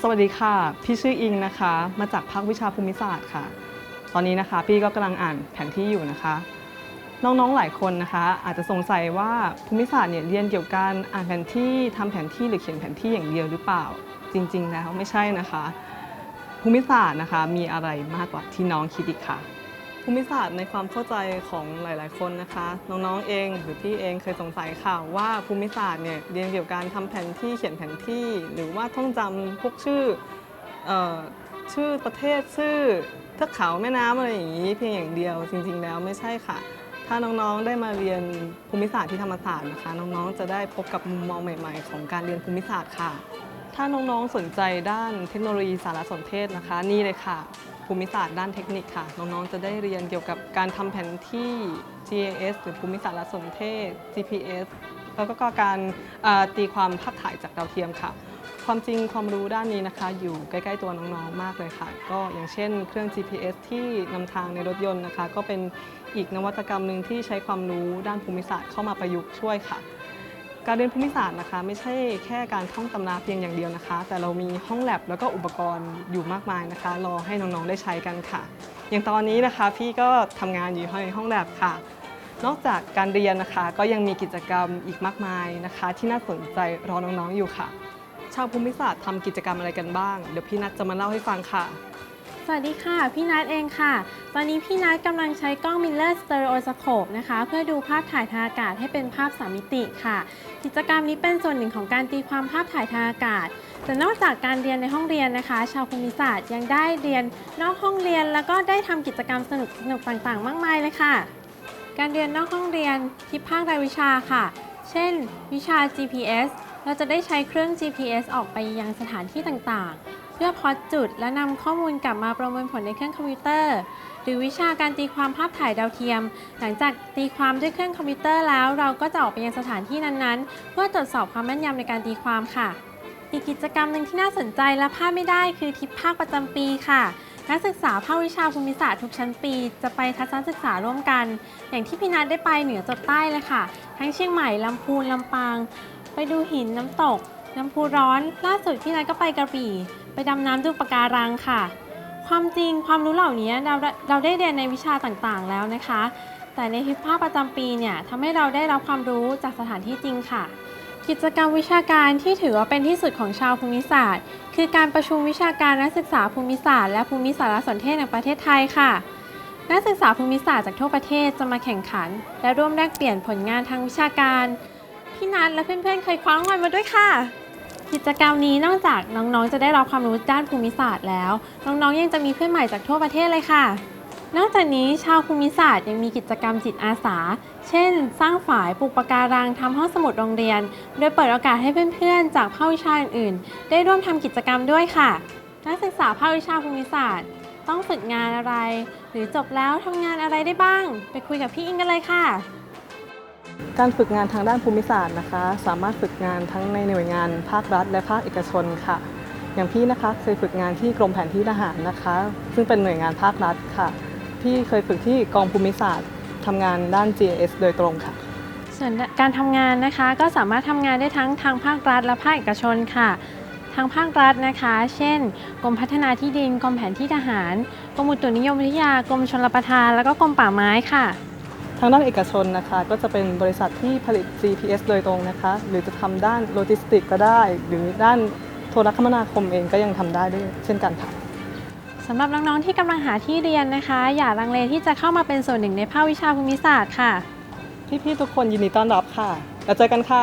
สวัสดีค่ะ พี่ชื่ออิงนะคะ มาจากภาควิชาภูมิศาสตร์ค่ะ ตอนนี้นะคะ พี่ก็กำลังอ่านแผนที่อยู่นะคะ น้องๆหลายคนนะคะ อาจจะสงสัยว่าภูมิศาสตร์เนี่ยเรียนเกี่ยวกับการอ่านแผนที่ทำแผนที่หรือเขียนแผนที่อย่างเดียวหรือเปล่า จริง ๆ แล้วไม่ใช่นะคะ ภูมิศาสตร์นะคะมีอะไรมากกว่าที่น้องคิดอีกค่ะ ภูมิศาสตร์ในความเข้าใจของหลาย ๆ คนนะคะ น้อง ๆ เองหรือพี่เองเคยสงสัยค่ะว่าภูมิศาสตร์เนี่ยเรียนเกี่ยวกับการทำแผนที่เขียนแผนที่ หรือว่าท่องจำพวกชื่อออชื่อประเทศชื่อเทือกเขาแม่น้ำอะไรอย่างนี้ เพียงอย่างเดียวจริง ๆ แล้วไม่ใช่ค่ะ ถ้าน้อง ๆ ได้มาเรียนภูมิศาสตร์ที่ธรรมศาสตร์นะคะ น้อง ๆ จะได้พบกับมุมมองใหม่ ๆ ของการเรียนภูมิศาสตร์ค่ะ ถ้าน้อง ๆ สนใจด้านเทคโนโลยีสารสนเทศนะคะ นี่เลยค่ะ ภูมิศาสตร์ด้านเทคนิคค่ะ น้องๆ จะได้เรียนเกี่ยวกับการทำแผนที่ GIS หรือภูมิศาสารสนเทศ GPS แล้วก็การตีความภาพถ่ายจากดาวเทียมค่ะ ความจริงความรู้ด้านนี้นะคะ อยู่ใกล้ๆตัวน้องๆ มากเลยค่ะ ก็อย่างเช่นเครื่อง GPS ที่นำทางในรถยนต์นะคะ ก็เป็นอีกนวัตกรรมหนึ่งที่ใช้ความรู้ด้านภูมิศาสตร์เข้ามาประยุกต์ช่วยค่ะ การเรียนภูมิศาสตร์นะคะ ไม่ใช่แค่การท่องตำราเพียงอย่างเดียวนะคะ แต่เรามีห้องแลบแล้วก็อุปกรณ์อยู่มากมายนะคะ รอให้น้องๆได้ใช้กันค่ะ อย่างตอนนี้นะคะพี่ก็ทำงานอยู่ในห้องแลบค่ะ นอกจากการเรียนนะคะ ก็ยังมีกิจกรรมอีกมากมายนะคะ ที่น่าสนใจรอน้องๆอยู่ค่ะ ชาวภูมิศาสตร์ทำกิจกรรมอะไรกันบ้าง เดี๋ยวพี่นัทจะมาเล่าให้ฟังค่ะ สวัสดีค่ะ พี่นัทเองค่ะ ตอนนี้พี่นัทกำลังใช้กล้อง Miller Stereoscope นะคะ เพื่อดูภาพถ่ายทางอากาศให้เป็นภาพสามมิติค่ะ กิจกรรมนี้เป็นส่วนหนึ่งของการตีความภาพถ่ายทางอากาศ แต่นอกจากการเรียนในห้องเรียนนะคะ ชาวภูมิศาสตร์ยังได้เรียนนอกห้องเรียน แล้วก็ได้ทำกิจกรรมสนุกสนุกต่างๆ มากมายเลยค่ะ การเรียนนอกห้องเรียนที่ภาครายวิชาค่ะ เช่น วิชา GPS เราจะได้ใช้เครื่อง GPS ออกไปยังสถานที่ต่างๆ พื่อพอดจุด และนำข้อมูลกลับมาประมวลผลในเครื่องคอมพิวเตอร์ หรือวิชาการตีความภาพถ่ายดาวเทียม หลังจากตีความด้วยเครื่องคอมพิวเตอร์แล้ว เราก็จะออกไปยังสถานที่นั้นๆ เพื่อตรวจสอบความแม่นยำในการตีความค่ะ อีกกิจกรรมหนึ่งที่น่าสนใจและพลาดไม่ได้คือทริปภาคประจำปีค่ะนักศึกษาภาควิชาภูมิศาสตร์ทุกชั้นปี จะไปทัศนศึกษาร่วมกัน อย่างที่พี่นัทได้ไปเหนือจดใต้เลยค่ะ ทั้งเชียงใหม่ลำพูนลำปาง ไปดูหินน้ำตก น้ำพุร้อน ล่าสุดพี่นัทก็ไปกระบี่ ไปดำน้ำดูปะการังค่ะ ความจริงความรู้เหล่านี้เราเราได้เรียนในวิชาต่างๆแล้วนะคะ แต่ในทริปภาคประจำปีเนี่ยทำให้เราได้รับความรู้จากสถานที่จริงค่ะ กิจกรรมวิชาการที่ถือว่าเป็นที่สุดของชาวภูมิศาสตร์ คือการประชุมวิชาการนักศึกษาภูมิศาสตร์และภูมิสารสนเทศแห่งประเทศไทยค่ะนักศึกษาภูมิศาสตร์จากทั่วประเทศจะมาแข่งขัน และร่วมแลกเปลี่ยนผลงานทางวิชาการ พี่นัทและเพื่อนๆ เคยคว้ารางวัลมาด้วยค่ะ กิจกรรมนี้นอกจากน้องๆ จะได้รับความรู้ด้านภูมิศาสตร์แล้ว น้องๆ ยังจะมีเพื่อนใหม่จากทั่วประเทศเลยค่ะ นอกจากนี้ชาวภูมิศาสตร์ยังมีกิจกรรมจิตอาสา เช่น สร้างฝายปลูกปะการังทำห้องสมุดโรงเรียน โดยเปิดโอกาสให้เพื่อนๆ จากภาควิชาอื่นๆ ได้ร่วมทำกิจกรรมด้วยค่ะ นักศึกษาภาควิชาภูมิศาสตร์ ต้องฝึกงานอะไร หรือจบแล้วทำงานอะไรได้บ้าง ไปคุยกับพี่อิงกันเลยค่ะ การฝึกงานทางด้านภูมิศาสตร์นะคะ สามารถฝึกงานทั้งในหน่วยงานภาครัฐ และภาคเอกชนค่ะ อย่างพี่นะคะเคยฝึกงานที่กรมแผนที่ทหารนะคะ ซึ่งเป็นหน่วยงานภาครัฐค่ะ พี่เคยฝึกที่กองภูมิศาสตร์ทำงานด้าน GIS โดยตรงค่ะ ส่วนการทำงานนะคะก็สามารถทำงานได้ทั้งทางภาครัฐและภาคเอกชนค่ะ ทางภาครัฐนะคะ เช่น กรมพัฒนาที่ดิน กรมแผนที่ทหาร กรมอุตุนิยมวิทยา กรมชลประทาน แล้วก็กรมป่าไม้ค่ะ ทางด้านเอกชนนะคะก็จะเป็นบริษัทที่ผลิต GPS โดยตรงนะคะ หรือจะทำด้านโลจิสติกก็ได้ หรือด้านโทรคมนาคมเองก็ยังทำได้ด้วยเช่นกันค่ะสำหรับน้องๆที่กำลังหาที่เรียนนะคะ อย่าลังเลที่จะเข้ามาเป็นส่วนหนึ่งในภาควิชาภูมิศาสตร์ค่ะ พี่ๆทุกคนยินดีต้อนรับค่ะแล้วเจอกันค่ะ